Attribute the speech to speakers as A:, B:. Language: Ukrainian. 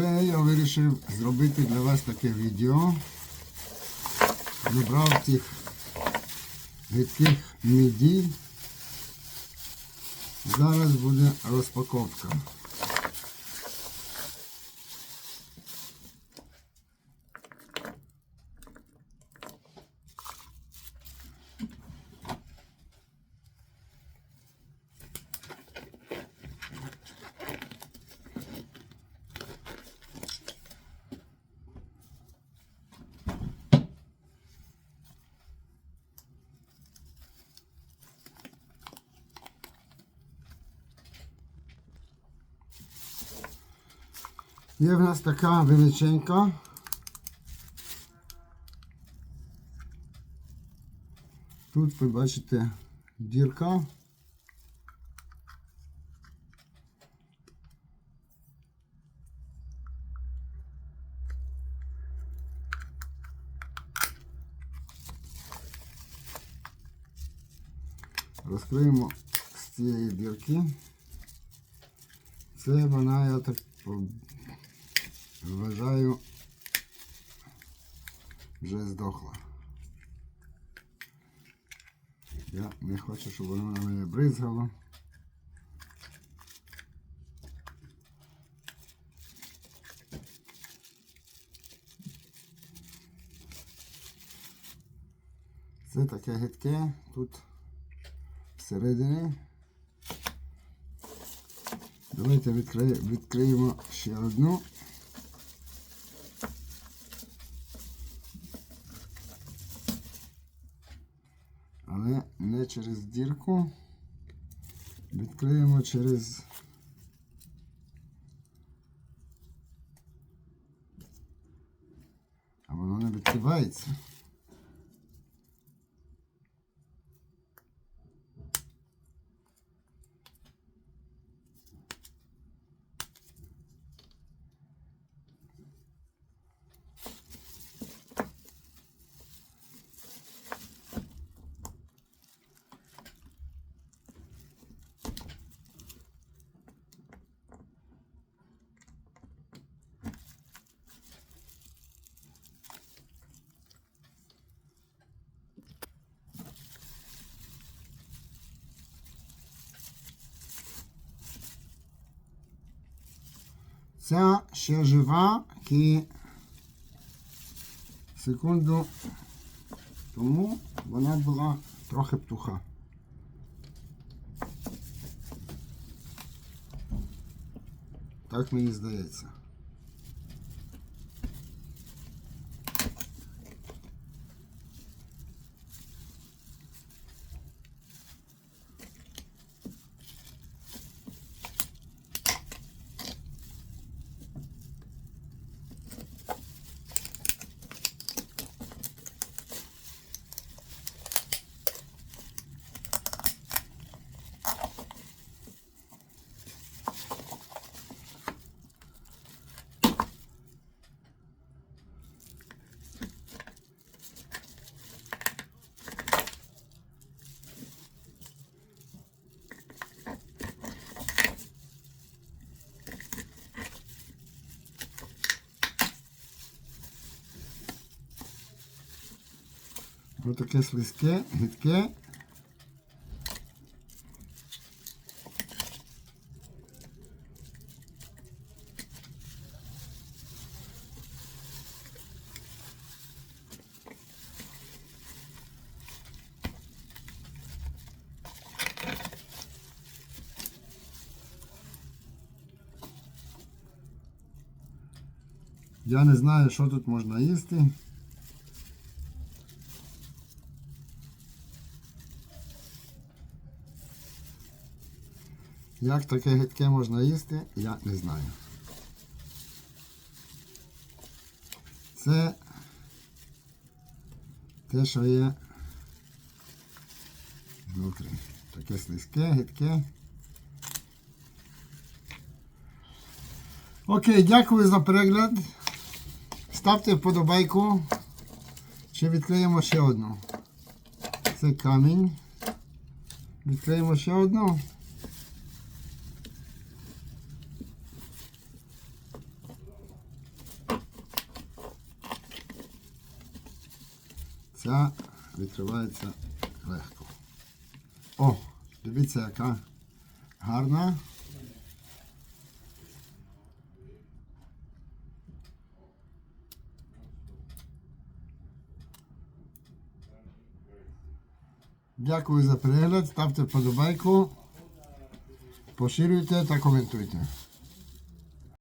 A: Це я вирішив зробити для вас таке відео. Набрав цих гидких мідій. Зараз буде розпаковка. Є в нас така величенька. Тут ви бачите дірка. Розкриємо з цієї дірки. Це вона, я так Вважаю, вже здохла. Я не хочу, щоб воно на мене бризгало. Це таке гидке тут всередині. Давайте відкриємо ще одну. Не через дірку. Відкриємо через а воно не відкривається. Ця ще жива, і секунду тому вона була трохи птуха. Так мені здається. Ось таке слизьке, гидке. Я не знаю, що тут можна їсти. Як таке гидке можна їсти, я не знаю. Це те, що є внутрі. Таке слизьке, гидке. Окей, дякую за перегляд. Ставте вподобайку. Чи відкриємо ще одну. Це камінь. Відкриємо ще одну. Ця відкривається легко. О, дивіться, яка гарна. Дякую за перегляд. Ставте вподобайку, поширюйте та коментуйте.